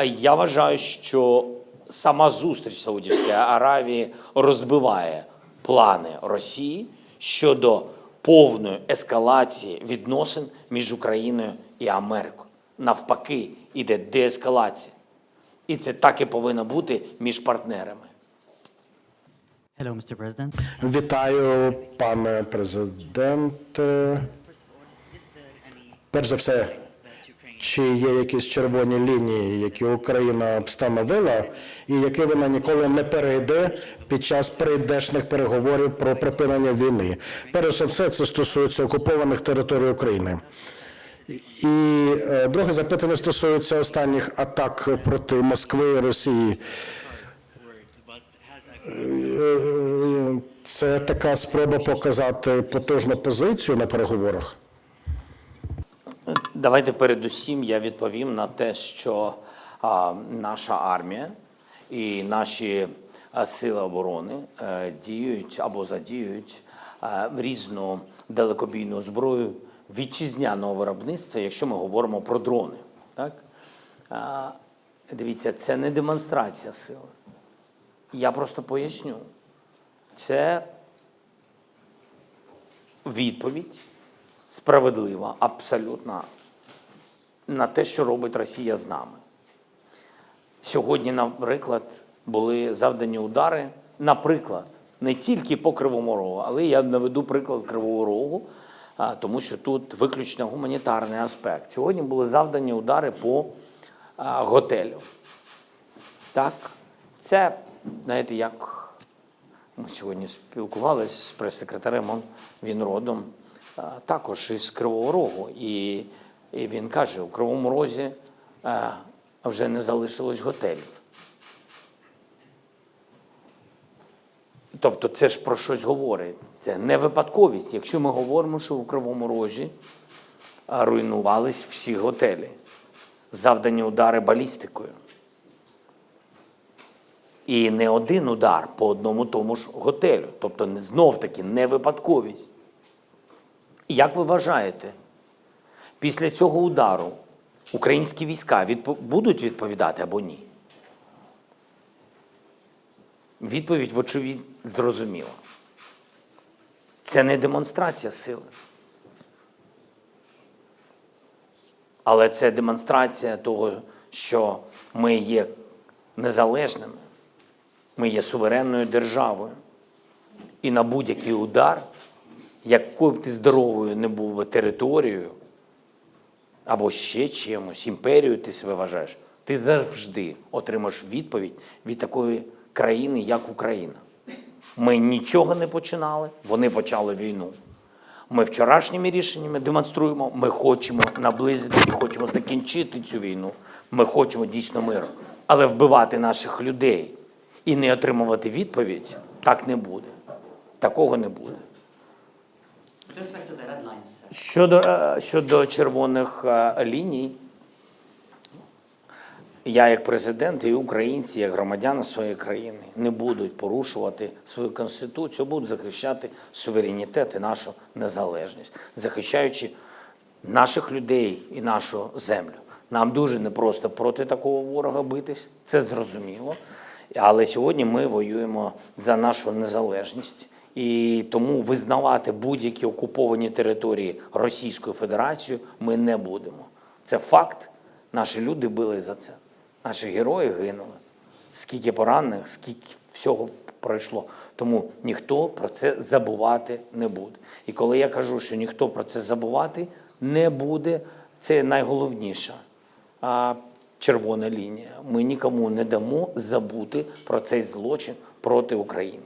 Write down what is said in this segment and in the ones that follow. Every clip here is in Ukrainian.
а я вважаю, що сама зустріч Саудівської Аравії розбиває плани Росії щодо повної ескалації відносин між Україною і Америкою. Навпаки, іде деескалація. І це так і повинно бути між партнерами. Hello, Mr. President. Вітаю, пане президенте. Перш за все, чи є якісь червоні лінії, які Україна встановила, і які вона ніколи не перейде під час прийдешних переговорів про припинення війни? Перш за все, це стосується окупованих територій України. І е, друге запитання стосується останніх атак проти Москви і Росії. Е, Це така спроба показати потужну позицію на переговорах. Давайте передусім я відповім на те, що а, наша армія і наші а, сили оборони е, діють або задіють е, різну далекобійну зброю вітчизняного виробництва, якщо ми говоримо про дрони. Так? А, дивіться, це не демонстрація сили. Я просто поясню. Це відповідь справедлива, абсолютно на те, що робить Росія з нами. Сьогодні, наприклад, були завдані удари, наприклад, не тільки по Кривому Рогу, але я наведу приклад Кривого Рогу, тому що тут виключно гуманітарний аспект. Сьогодні були завдані удари по готелю. Так, це, знаєте, як ми сьогодні спілкувалися з прес-секретарем, він родом також із Кривого Рогу. І, і він каже, у Кривому Розі а, вже не залишилось готелів. Тобто це ж про щось говорить. Це не випадковість. Якщо ми говоримо, що у Кривому Розі а, руйнувались всі готелі, завдані удари балістикою. І не один удар по одному тому ж готелю. Тобто знов-таки не випадковість. Як ви вважаєте, після цього удару українські війська відпо- будуть відповідати або ні? Відповідь, вочевидь, зрозуміла. Це не демонстрація сили. Але це демонстрація того, що ми є незалежними, ми є суверенною державою. І на будь-який удар, якою б ти здоровою не був би територією, або ще чимось, імперією ти себе вважаєш, ти завжди отримаєш відповідь від такої країни, як Україна. Ми нічого не починали, вони почали війну. Ми вчорашніми рішеннями демонструємо, ми хочемо наблизити і хочемо закінчити цю війну. Ми хочемо дійсно миру. Але вбивати наших людей і не отримувати відповідь так не буде. Такого не буде. Щодо, е, щодо червоних е, ліній, я як президент і українці, як громадяни своєї країни, не будуть порушувати свою конституцію, будуть захищати суверенітет і нашу незалежність, захищаючи наших людей і нашу землю. Нам дуже непросто проти такого ворога битись, це зрозуміло. Але сьогодні ми воюємо за нашу незалежність. І тому визнавати будь-які окуповані території Російською Федерацією ми не будемо. Це факт. Наші люди били за це. Наші герої гинули. Скільки поранених, скільки всього пройшло. Тому ніхто про це забувати не буде. І коли я кажу, що ніхто про це забувати не буде, це найголовніша червона лінія. Ми нікому не дамо забути про цей злочин проти України.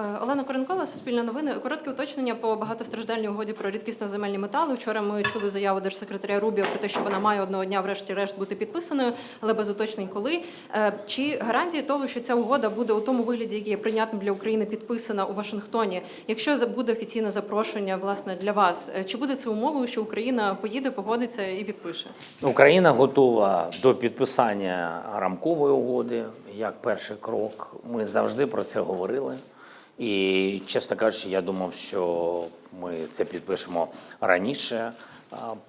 Е, Олена Коренкова, Суспільне новини. Коротке уточнення по багатостраждальній угоді про рідкісно земельні метали. Вчора ми чули заяву держсекретаря Рубіо про те, що вона має одного дня, врешті-решт, бути підписаною, але без уточнень коли. Е, Чи гарантії того, що ця угода буде у тому вигляді, який є прийнятним для України, підписана у Вашингтоні? Якщо буде офіційне запрошення власне для вас, е, чи буде це умовою, що Україна поїде, погодиться і підпише? Україна готова до підписання рамкової угоди як перший крок. Ми завжди про це говорили. І, чесно кажучи, я думав, що ми це підпишемо раніше.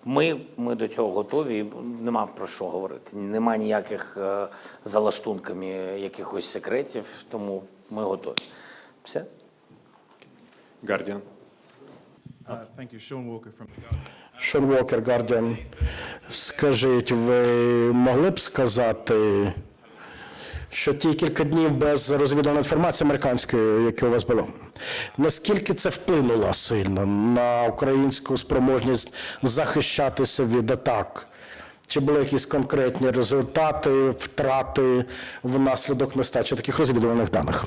Ми, ми до цього готові, нема про що говорити. Нема ніяких е, залаштунками якихось секретів, тому ми готові. Все. Guardian. Uh, Thank you. Sean Walker from Шон Уокер, Guardian. Скажіть, ви могли б сказати, що ті кілька днів без розвідувальної інформації американської, які у вас було, наскільки це вплинуло сильно на українську спроможність захищатися від атак? Чи були якісь конкретні результати, втрати внаслідок нестачі таких розвідувальних даних?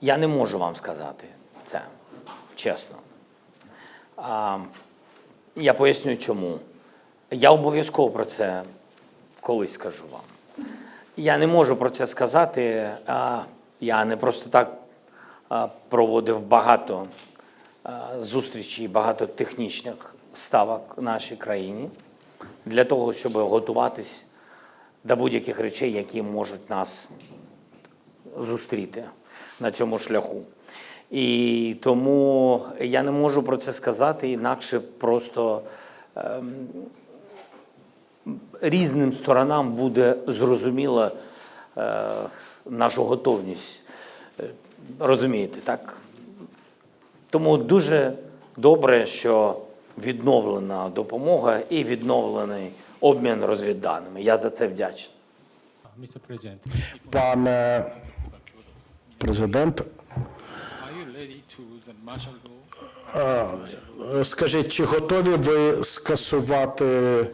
Я не можу вам сказати це, чесно. А, я поясню чому. Я обов'язково про це колись скажу вам. Я не можу про це сказати. Я не просто так проводив багато зустрічей, багато технічних ставок в нашій країні для того, щоб готуватись до будь-яких речей, які можуть нас зустріти на цьому шляху. І тому я не можу про це сказати, інакше просто ем, різним сторонам буде зрозуміла е, нашу готовність. Е, Розумієте, так? Тому дуже добре, що відновлена допомога і відновлений обмін розвідданими. Я за це вдячний. Пане президент, law? Скажіть, чи готові ви скасувати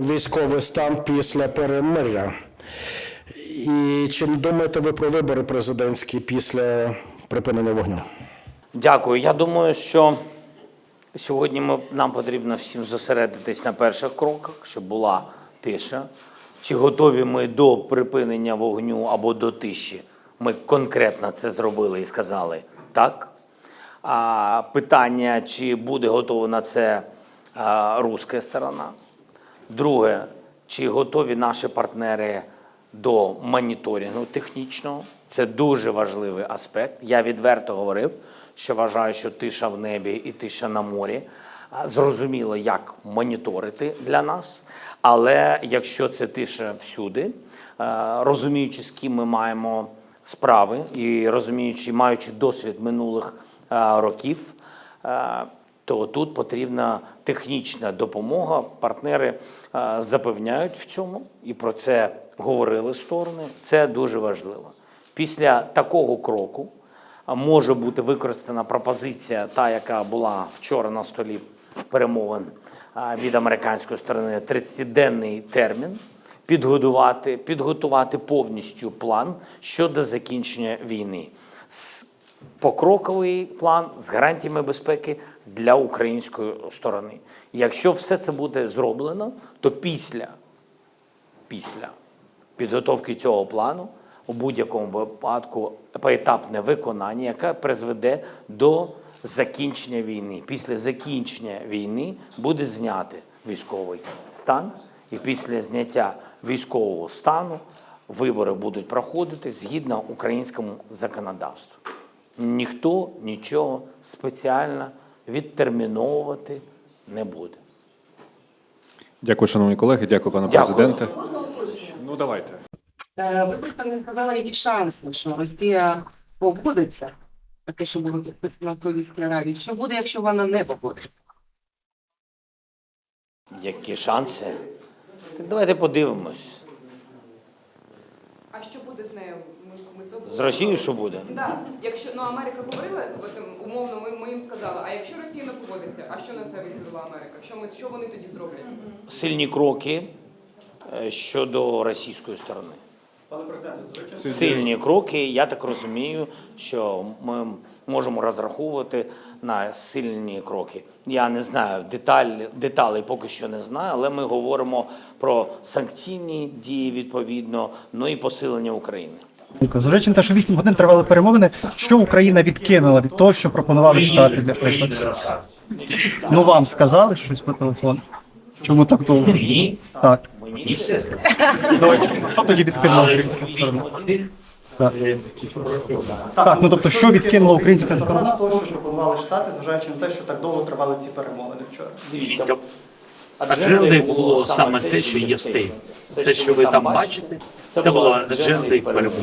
військовий стан після перемир'я? І чи не думаєте ви про вибори президентські після припинення вогню? Дякую. Я думаю, що сьогодні ми, нам потрібно всім зосередитись на перших кроках, щоб була тиша. Чи готові ми до припинення вогню або до тиші? Ми конкретно це зробили і сказали так. А питання, чи буде готова на це а, руська сторона? Друге, чи готові наші партнери до моніторингу технічного? Це дуже важливий аспект. Я відверто говорив, що вважаю, що тиша в небі і тиша на морі зрозуміло, як моніторити для нас. Але якщо це тиша всюди, розуміючи, з ким ми маємо справи, і розуміючи, маючи досвід минулих років, то тут потрібна технічна допомога. Партнери е, запевняють в цьому і про це говорили сторони. Це дуже важливо. Після такого кроку може бути використана пропозиція, та яка була вчора на столі перемовин від американської сторони, 30-денний термін. Підготувати, підготувати повністю план щодо закінчення війни. С- покроковий план з гарантіями безпеки для української сторони. Якщо все це буде зроблено, то після, після підготовки цього плану у будь-якому випадку поетапне виконання, яке призведе до закінчення війни. Після закінчення війни буде зняти військовий стан, і після зняття військового стану вибори будуть проходити згідно українському законодавству. Ніхто нічого спеціально відтерміновувати не буде. Дякую, шановні колеги. Дякую, пане Дякую. президенте. Ну давайте. Е, Ви просто не сказали, які шанси, що Росія погодиться на те, що було підписано в Раді. Що буде, якщо вона не погодиться? Які шанси? Так давайте подивимось. А що буде з нею? З Росією що буде? Да. Якщо ну Америка говорила, от, ем, умовно, ми, ми їм сказали, а якщо Росія не погодиться, а що на це відповіла Америка? Що ми що вони тоді зроблять? Сильні кроки е, щодо російської сторони. Сильні кроки, я так розумію, що ми можемо розраховувати на сильні кроки. Я не знаю деталі, деталей поки що не знаю, але ми говоримо про санкційні дії відповідно, ну і посилення України. Зважаючи на те, що 8 годин тривали перемовини, що Україна відкинула від того, що пропонували Штати для прикладу? Ну вам сказали щось по телефону? Чому так довго? Ні, Так. мені все Давайте, Що тоді відкинула українська сторона? Так. Так, ну тобто, що відкинула українська сторона з того, що пропонували Штати, зважаючи на те, що так довго тривали ці перемовини вчора? Дивіться, Аджендою було саме те, що є в стейт. Те, що ви там бачите, це була адженда і перемога.